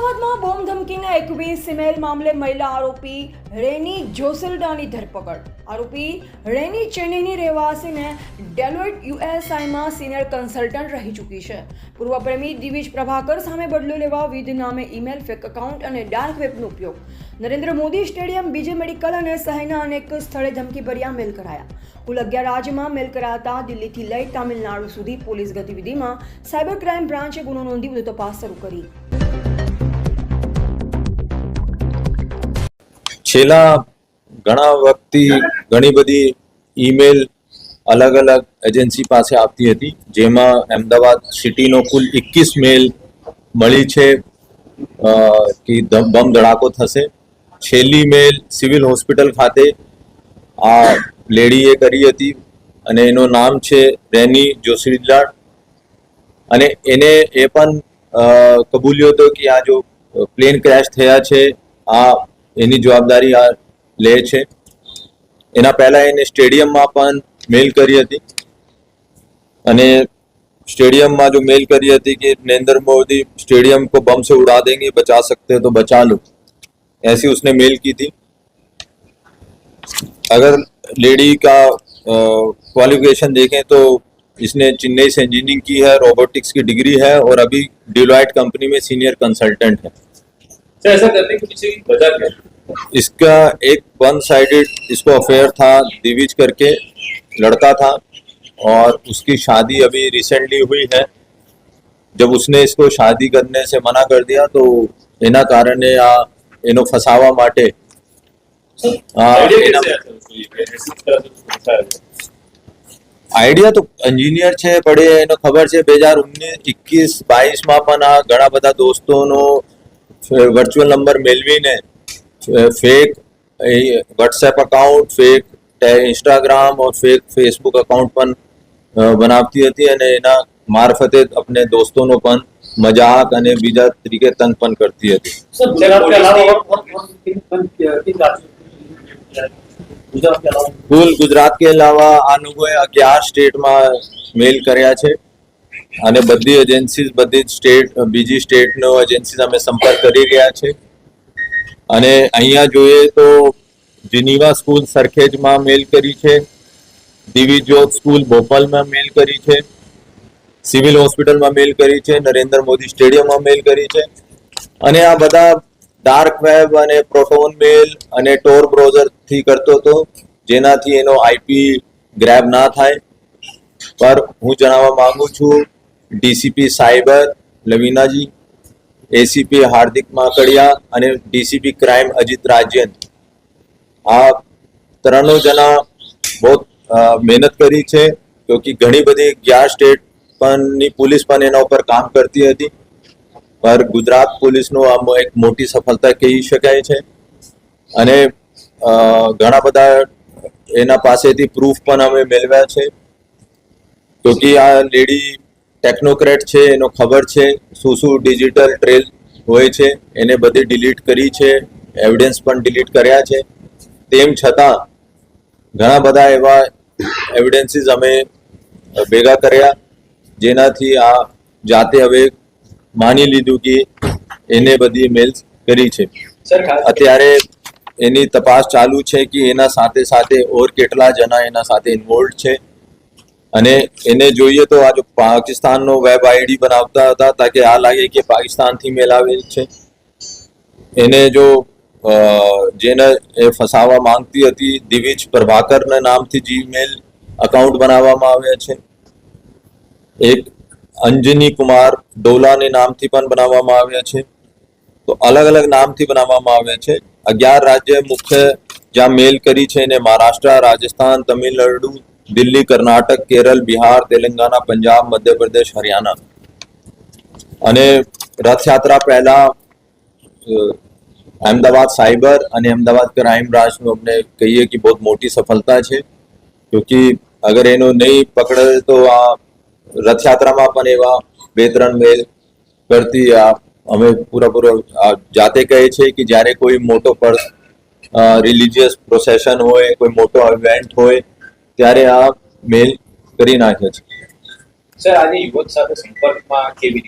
અમદાવાદમાં બોમ્બ ધમકીના એકવીસ સિમેલ મામલે મહિલા આરોપી રેની જોસેલડાની ધરપકડ. આરોપી રેની ચેન્નઈની રહેવાસીને ડેલોઇટ યુએસઆઈમાં સિનિયર કન્સલ્ટન્ટ રહી ચૂકી છે. પૂર્વ પ્રેમી દિવિજ પ્રભાકર સામે બદલો લેવા વિધ નામે ઈમેલ, ફેક એકાઉન્ટ અને ડાર્ક વેબનો ઉપયોગ. Narendra Modi stadium, BJ medical અને શહેરના અનેક સ્થળે ધમકીભર્યા મેલ કરાયા. કુલ અગિયાર રાજ્યમાં મેલ કરાતા દિલ્હીથી લઈ તામિલનાડુ સુધી પોલીસ ગતિવિધિમાં સાયબર ક્રાઇમ બ્રાન્ચે ગુનો નોંધી વધુ તપાસ શરૂ કરી. છેલ્લા ઘણા વખતથી ઘણી બધી ઈમેલ અલગ અલગ એજન્સી પાસે આવતી હતી, જેમાં અમદાવાદ સિટીનો કુલ એકવીસ મેલ મળી છે કે બમ ધડાકો થશે. છેલ્લી મેલ સિવિલ હોસ્પિટલ ખાતે આ લેડીએ કરી હતી અને એનું નામ છે રેની જોશીલાડ અને એને એ પણ કબૂલ્યો હતો કે આ જો પ્લેન ક્રેશ થયા છે, આ એની જવાબદારી આ લે છે એના પહેલા એને સ્ટેડિયમમાં પણ મેલ કરી હતી અને स्टेडियम जो मेल करी थी कि नरेंद्र मोदी स्टेडियम को बम से उड़ा देंगे बचा सकते हैं तो बचा लो ऐसी उसने मेल की थी अगर लेडी का क्वालिफिकेशन देखें तो इसने चेन्नई से इंजीनियरिंग की है रोबोटिक्स की डिग्री है और अभी डिलॉयट कंपनी में सीनियर कंसल्टेंट है सर ऐसा करने के पीछे की वजह क्या है इसका एक वन साइडेड इसको अफेयर था दिविज करके लड़का था और उसकी शादी अभी रिसेंटली हुई है जब उसने इसको शादी करने से मना कर दिया तो એના કારણે આ એનો ફસાવા માટે આ आइडिया એના- कैसे आता है उसको ये ऐसी तरह से उसको बताया गया? આઈડિયા તો એન્જિનિયર છે પડે એનો ખબર છે બે હજાર ઓગણીસ એકવીસ બાવીસમાં પણ આ ઘણા બધા દોસ્તોનો વર્ચ્યુઅલ નંબર મેળવીને fake WhatsApp account fake Instagram or fake Facebook account પણ બનાવતી હતી અને એના મારફતે આપણે દોસ્તોનો પણ મજાક અને બીજા તરીકે તંગ પણ કરતી હતી. કુલ ગુજરાત કે અલાવા આ લોકોએ અગિયાર સ્ટેટમાં મેલ કર્યા છે. અને બધી એજન્સી બધી સ્ટેટ બીજી સ્ટેટનો એજન્સી અમે સંપર્ક કરી રહ્યા છે. અને અહીંયા જોઈએ તો જીનીવા સ્કૂલ સરખેજમાં મેલ કરી છે. દિવી જ્યોત સ્કૂલ ભોપાલમાં મેલ કરી છે. સિવિલ હોસ્પિટલમાં મેલ કરી છે. નરેન્દ્ર મોદી સ્ટેડિયમમાં મેલ કરી છે. અને આ બધા ડાર્ક વેબ અને પ્રોટોન મેલ અને ટોર બ્રાઉઝરથી કરતો હતો. જેનાથી એનો આઈપી ગ્રેબ ના થાય. પર હું જણાવવા માંગુ છું ડીસીપી સાયબર, લવિનાજી, એસીપી હાર્દિક માકડિયા અને ડીસીપી ક્રાઇમ અજીત રાજ્યન આ ત્રણો જણા બહુ મહેનત કરી છે કે ઘણી બધી અગિયાર સ્ટેટ પણની પોલીસ પણ એના ઉપર કામ કરતી હતી. પર ગુજરાત પોલીસનો આમ એક મોટી સફળતા કહી શકાય છે. અને ઘણા બધા એના પાસેથી પ્રૂફ પણ અમે મેળવ્યા છે. કે આ લેડી ટેકનોક્રેટ છે એનો ખબર છે શું શું ડિજિટલ ટ્રેલ હોય છે એને બધી ડિલીટ કરી છે એવિડન્સ પણ ડિલીટ કર્યા છે. તેમ છતાં ઘણા બધા એવા એવિડન્સીસ અમે ભેગા કર્યા જેનાથી આ જાતે હવે માની લીધું કે એને બધી મેલ્સ કરી છે. અત્યારે એની તપાસ ચાલુ છે કે એના સાથે સાથે ઓર કેટલા જણા એના સાથે ઇન્વોલ્વ છે. અને એને જોઈએ તો આ જો પાકિસ્તાનનો વેબ આઈડી બનાવતા હતા તાકે આ લાગે કે પાકિસ્તાનથી મેલ મેલાવેલ છે. એને જો જેને એ ફસાવા માંગતી હતી, દિવિજ પ્રભાકરના નામથી જીમેલ અકાઉન્ટ બનાવવામાં આવ્યા છે. એક અંજની કુમાર ડોલાને નામથી પણ બનાવવામાં આવ્યા છે. તો અલગ અલગ નામથી બનાવવામાં આવ્યા છે. અગિયાર રાજ્ય મુખ્ય જ્યાં મેલ કરી છે એને મહારાષ્ટ્ર, રાજસ્થાન, તમિલનાડુ દિલ્હી, કર્ણાટક, કેરળ, બિહાર તેલંગાના પંજાબ, મધ્યપ્રદેશ, હરિયાણા. અને રથયાત્રા પહેલા અમદાવાદ સાયબર અને અમદાવાદ ક્રાઇમ બ્રાન્ચનું અમને કહીએ કે બહુ મોટી સફળતા છે. કે અગર એનો નહીં પકડે તો આ રથયાત્રામાં પણ એવા બે ત્રણ મેલ કરતી આ અમે પૂરેપૂરો જાતે કહે છે કે જ્યારે કોઈ મોટો પર રિલિજિયસ પ્રોસેશન હોય, કોઈ મોટો ઇવેન્ટ હોય ત્યારે આ મેલ કરી નાખ્યો છે. સર આજે યુવક સાથે સંપર્કમાં કેવી